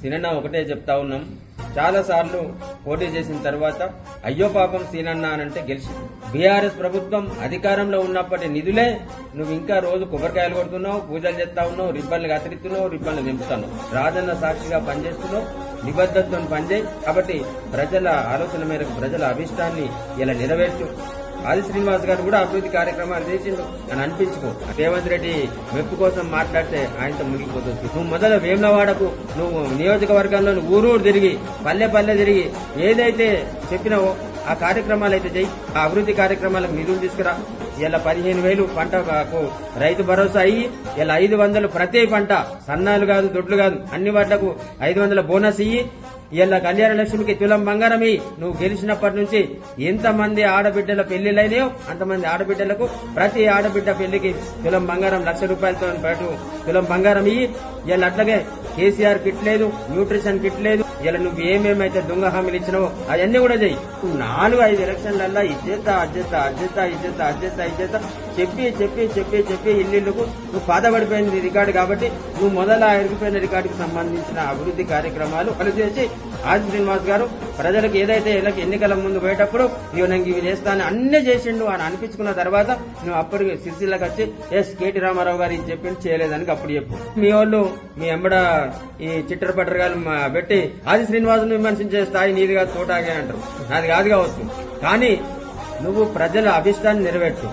సినన్న ఒకటే చెప్తా ఉన్నాం. చాలా సార్లు పోటీ చేసిన తర్వాత అయ్యో పాపం సీనన్న అనంటే గెలిచి బీఆర్ఎస్ ప్రభుత్వం అధికారంలో ఉన్నప్పటి నిధులే నువ్వు ఇంకా రోజు కొబ్బరికాయలు కొడుతున్నావు పూజలు చేస్తా ఉన్నావు రిబ్బన్లు కత్తిరిస్తున్నావు రిబ్బన్లు నింపుతున్నావు. రాజన్న సాక్షిగా పనిచేస్తున్నావు నిబద్ధతతో పనిచేయి. కాబట్టి ప్రజల ఆలోచన మేరకు ప్రజల అభిష్టాన్ని ఇలా నెరవేర్చు. ఆది శ్రీనివాస్ గారు కూడా అభివృద్ధి కార్యక్రమాలు చేసిండు. అని అనిపించుకో. రేవంత్ రెడ్డి మెప్పు కోసం మాట్లాడితే ఆయనతో మునిగిపోతుంది. నువ్వు మొదలు వేములవాడకు నువ్వు నియోజకవర్గంలో ఊరూరు తిరిగి పల్లె పల్లె తిరిగి ఏదైతే చెప్పినావో ఆ కార్యక్రమాలు అయితే చేయి ఆ అభివృద్ధి కార్యక్రమాలకు నిధులు తీసుకురా. ఇలా పదిహేను వేలు పంటకు రైతు భరోసా అయ్యి ఇలా ఐదు వందలు ప్రతి పంట సన్నాలు కాదు దొడ్లు కాదు అన్ని వాటిలకు ఐదు వందల బోనస్ ఇయ్యి ఇలా కళ్యాణ లక్ష్మికి తులం బంగారం నువ్వు గెలిచినప్పటి నుంచి ఎంతమంది ఆడబిడ్డల పెళ్ళిళ్ళైనాయో అంతమంది ఆడబిడ్డలకు ప్రతి ఆడబిడ్డ పెళ్ళికి తులం బంగారం లక్ష రూపాయలతో పాటు తులం బంగారం ఇయ్యి. ఇలా అట్లాగే కేసీఆర్ కిట్ లేదు న్యూట్రిషన్ కిట్ లేదు. ఇలా నువ్వు ఏమేమైతే దొంగ హామీలు ఇచ్చినావో అవన్నీ కూడా చెయ్యి. నువ్వు నాలుగు ఐదు ఎలక్షన్లల్లా ఇచ్చేస్తా అజ్జేస్తా అజ్జేస్తా ఇచ్చేస్తా అజ్జేస్తా ఇచ్చేస్తా. చెప్పి చెప్పి చెప్పి చెప్పి ఇల్లుకు నువ్వు పాతబడిపోయింది రికార్డు కాబట్టి నువ్వు మొదల ఎరిగిపోయిన రికార్డుకి సంబంధించిన అభివృద్ధి కార్యక్రమాలు అమలు చేసి ఆది శ్రీనివాస్ గారు ప్రజలకు ఏదైతే ఎలక- ఎన్నికల ముందు పోయేటప్పుడు ఇవి నేను ఇవి చేస్తాను అన్ని చేసిండు అని అనిపించుకున్న తర్వాత నువ్వు అప్పుడు సిరిసిల్లకి వచ్చి ఎస్ కేటీ రామారావు గారు ఇది చెప్పింది చేయలేదని అప్పుడు చెప్పు. మీ వాళ్ళు మీ ఎంబడ ఈ చిట్టరపట్టరగాలు పెట్టి ఆది శ్రీనివాసును విమర్శించే స్థాయి నీదిగా కాదు తోటాగే అంటారు. నాది కాదు కావచ్చు. కానీ నువ్వు ప్రజల అభిష్టాన్ని నెరవేర్చు.